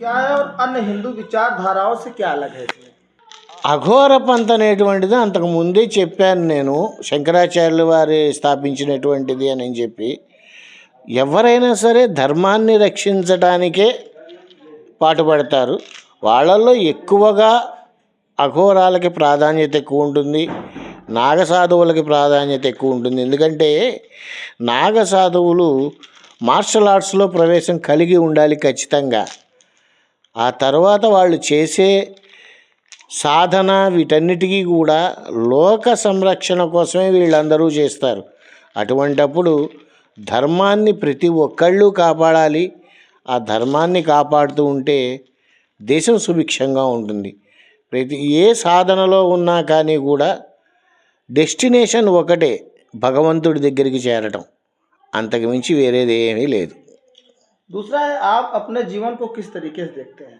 क्या है और अन्य हिंदू विचारधाराओं से क्या अलग है इसमें అఘోర పంత అనేటువంటిది అంతకు ముందే చెప్పాను నేను శంకరాచార్యుల వారి స్థాపించినటువంటిది అని చెప్పి ఎవరైనా సరే ధర్మాన్ని రక్షించడానికే పాటుపడతారు వాళ్ళల్లో ఎక్కువగా అఘోరాలకి ప్రాధాన్యత ఎక్కువ ఉంటుంది నాగసాధువులకి ప్రాధాన్యత ఎక్కువ ఉంటుంది ఎందుకంటే నాగసాధువులు మార్షల్ ఆర్ట్స్లో ప్రవేశం కలిగి ఉండాలి ఖచ్చితంగా ఆ తర్వాత వాళ్ళు చేసే సాధన వీటన్నిటికీ కూడా లోక సంరక్షణ కోసమే వీళ్ళందరూ చేస్తారు. అటువంటప్పుడు ధర్మాన్ని ప్రతి ఒక్కళ్ళు కాపాడాలి. ఆ ధర్మాన్ని కాపాడుతూ ఉంటే దేశం సుభిక్షంగా ఉంటుంది. ప్రతి ఏ సాధనలో ఉన్నా కానీ కూడా డెస్టినేషన్ ఒకటే భగవంతుడి దగ్గరికి చేరటం. అంతకుమించి వేరేది ఏమీ లేదు. दूसरा है आप अपने जीवन को किस तरीके से देखते हैं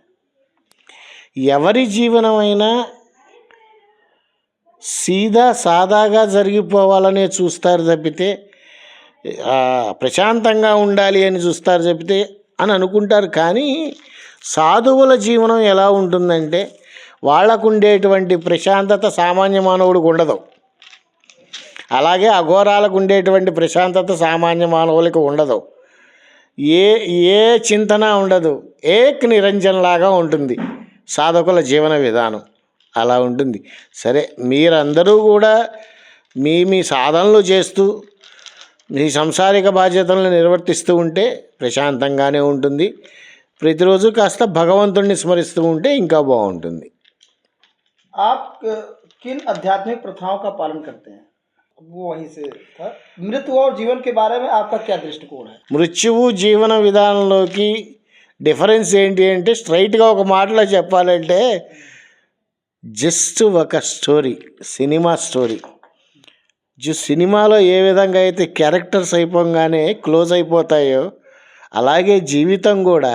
ఎవరి జీవనమైనా సీదా సాదాగా జరిగిపోవాలనే చూస్తారు తప్పితే ఆ, ప్రశాంతంగా ఉండాలి అని చూస్తారు తప్పితే అని అనుకుంటారు కానీ సాధువుల జీవనం ఎలా ఉంటుందంటే వాళ్ళకు ఉండేటువంటి ప్రశాంతత సామాన్య మానవుడికి ఉండదు అలాగే అఘోరాలకు ఉండేటువంటి ప్రశాంతత సామాన్య మానవులకి ఉండదు ఏ ఏ చింతన ఉండదు ఏక్ నిరంజన్ లాగా ఉంటుంది సాధకుల జీవన విధానం అలా ఉంటుంది సరే మీరందరూ కూడా మీ మీ సాధనలు చేస్తూ మీ సంసారిక బాధ్యతలను నిర్వర్తిస్తూ ఉంటే ప్రశాంతంగానే ఉంటుంది ప్రతిరోజు కాస్త భగవంతుణ్ణి స్మరిస్తూ ఉంటే ఇంకా బాగుంటుంది आप क- किन आध्यात्मिक प्रथाओं का पालन करते हैं वो वहीं से था मृत्यु और जीवन के बारे में आपका क्या दृष्टिकोण है మృత్యువు జీవన విధానంలోకి డిఫరెన్స్ ఏంటి అంటే స్ట్రైట్గా ఒక మాటలో చెప్పాలంటే జస్ట్ ఒక స్టోరీ సినిమా స్టోరీ జు సినిమాలో ఏ విధంగా అయితే క్యారెక్టర్స్ అయిపోగానే క్లోజ్ అయిపోతాయో అలాగే జీవితం కూడా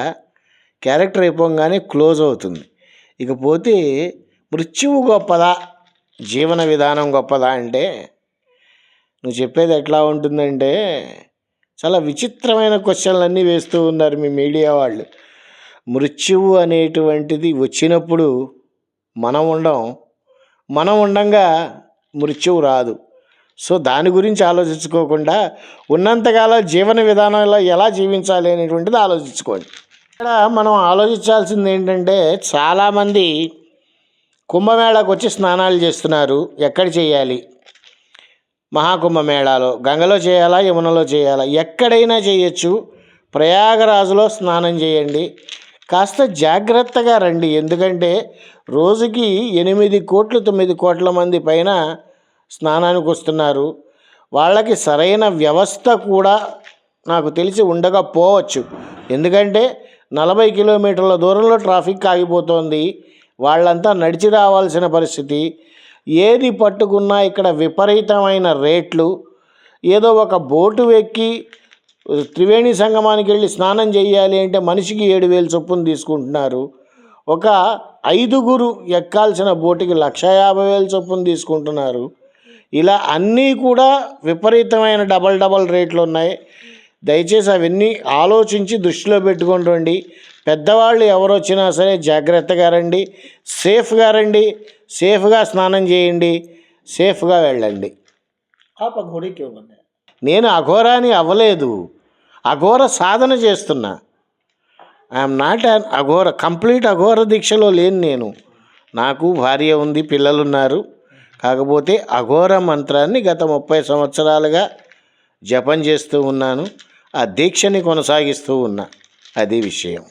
క్యారెక్టర్ అయిపోగానే క్లోజ్ అవుతుంది ఇకపోతే మృత్యువు గొప్పదా జీవన విధానం గొప్పదా అంటే నువ్వు చెప్పేది ఎట్లా ఉంటుందంటే చాలా విచిత్రమైన క్వశ్చన్లన్నీ వేస్తూ ఉన్నారు మీ మీడియా వాళ్ళు. మృత్యువు అనేటువంటిది వచ్చినప్పుడు మనం ఉండం మనం ఉండంగా మృత్యువు రాదు. సో దాని గురించి ఆలోచించుకోకుండా ఉన్నంతకాలం జీవన విధానంలో ఎలా జీవించాలి అనేటువంటిది ఆలోచించుకోండి. ఇక్కడ మనం ఆలోచించాల్సింది ఏంటంటే చాలామంది కుంభమేళాకు వచ్చి స్నానాలు చేస్తున్నారు. ఎక్కడ చేయాలి? మహాకుంభమేళాలో గంగలో చేయాలా యమునలో చేయాలా? ఎక్కడైనా చేయొచ్చు. ప్రయాగరాజులో స్నానం చేయండి. కాస్త జాగ్రత్తగా రండి. ఎందుకంటే రోజుకి ఎనిమిది కోట్లు తొమ్మిది కోట్ల మంది పైన స్నానానికి వస్తున్నారు. వాళ్ళకి సరైన వ్యవస్థ కూడా నాకు తెలిసి ఉండకపోవచ్చు. ఎందుకంటే నలభై కిలోమీటర్ల దూరంలో ట్రాఫిక్ ఆగిపోతోంది. వాళ్ళంతా నడిచి రావాల్సిన పరిస్థితి. ఏది పట్టుకున్నా ఇక్కడ విపరీతమైన రేట్లు. ఏదో ఒక బోటు ఎక్కి త్రివేణి సంగమానికి వెళ్ళి స్నానం చేయాలి అంటే మనిషికి ఏడు వేలు చొప్పున తీసుకుంటున్నారు. ఒక ఐదుగురు ఎక్కాల్సిన బోటుకి లక్ష యాభై వేలు చొప్పున తీసుకుంటున్నారు. ఇలా అన్నీ కూడా విపరీతమైన డబల్ డబల్ రేట్లు ఉన్నాయి. దయచేసి అవన్నీ ఆలోచించి దృష్టిలో పెట్టుకొని రండి. పెద్దవాళ్ళు ఎవరు వచ్చినా సరే జాగ్రత్తగా రండి సేఫ్గా రండి సేఫ్గా స్నానం చేయండి సేఫ్గా వెళ్ళండి. నేను అఘోరాని అవ్వలేదు అఘోర సాధన చేస్తున్నా. I'm not an Aghora complete Aghora దీక్షలో లేను నేను. నాకు భార్య ఉంది పిల్లలున్నారు. కాకపోతే అఘోర మంత్రాన్ని గత ముప్పై సంవత్సరాలుగా జపం చేస్తూ ఉన్నాను ఆ దీక్షని కొనసాగిస్తూ ఉన్నా. అది విషయం.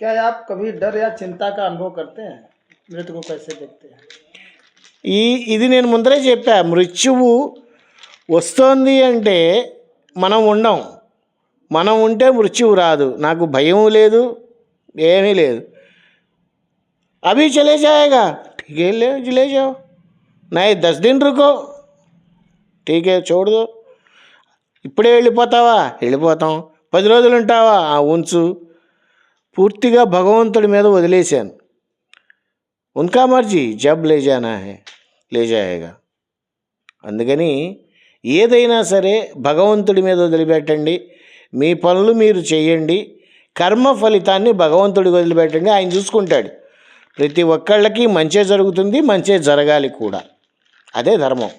क्या आप कभी डर या चिंता का अनुभव करते हैं मृत्यु को कैसे देखते हैं ఈ ఇది నేను ముందరే చెప్పా మృత్యువు వస్తోంది అంటే మనం ఉండం మనం ఉంటే మృత్యువు రాదు నాకు భయం లేదు ఏమీ లేదు అభి చలే జాయేగా ठीक है ले ले जाओ नहीं दस दिन रुको ठीक है छोड़ दो ఇప్పుడే వెళ్ళిపోతావా వెళ్ళిపోతాం పది రోజులు ఉంటావా ఆ, ఉంచు పూర్తిగా భగవంతుడి మీద వదిలేశాను. ఉన్కా మర్జీ జబ్ లేజానా హే లేజాయేగా అందుకని ఏదైనా సరే భగవంతుడి మీద వదిలిపెట్టండి. మీ పనులు మీరు చేయండి కర్మ ఫలితాన్ని భగవంతుడికి వదిలిపెట్టండి. ఆయన చూసుకుంటాడు. ప్రతి ఒక్కళ్ళకి మంచే జరుగుతుంది మంచే జరగాలి కూడా. అదే ధర్మం.